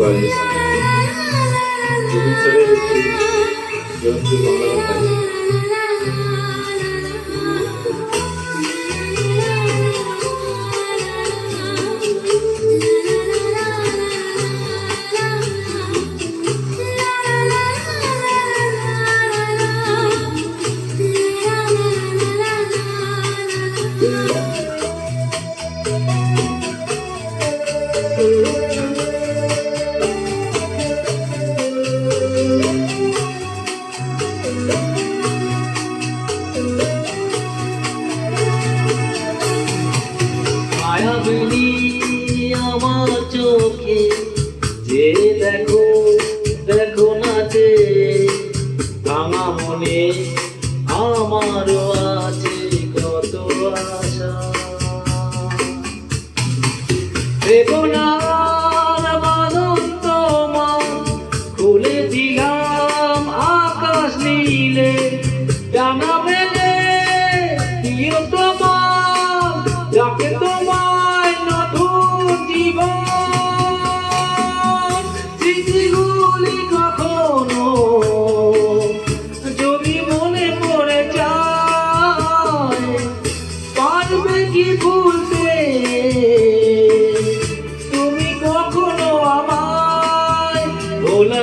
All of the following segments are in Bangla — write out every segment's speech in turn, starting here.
पाहिजे तुम्ही सगळे व्यक्ती व्यवस्थित वागला पाहिजे বেদনার বাঁধন তোমার খুলে আকাশ নীলে। জানা মেলে প্রিয় তোমার, যাকে তোমায় নতুন জীবন। স্মৃতিগুলি কখনো যদি মনে পড়ে যায়, পারবে কি ভুলতে ভোলা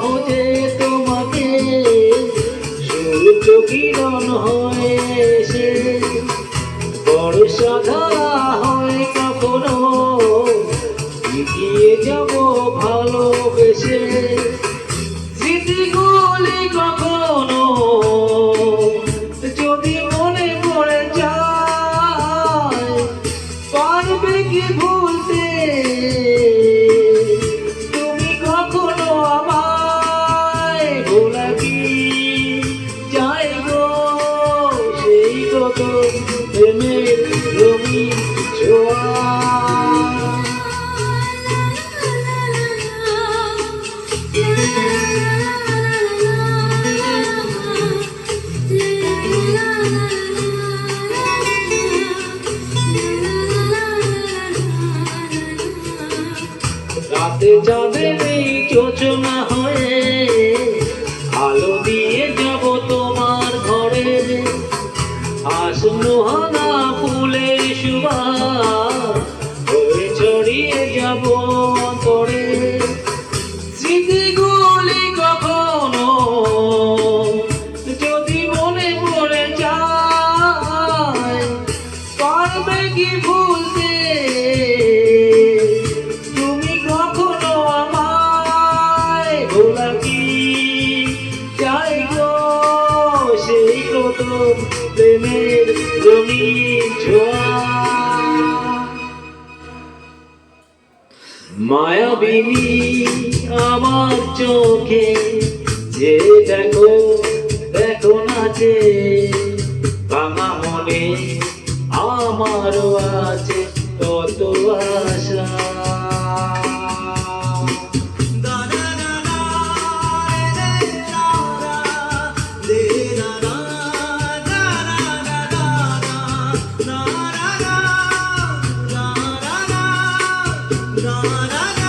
সহজে তোমাকে সূর্য কিরণ হয়ে এসে বর্ষা ধারা হয় কখনো এগিয়ে যাব ভালোবেসে। কত প্রেমের রঙিন ছোঁয়া রাতে চাঁদের এই তুমি কখনো আমায় ভোলা কি চাই সেই রঙিন ছোঁয়া। মায়াবিনী আমার চোখে যে দেখো দেখো না যে राधा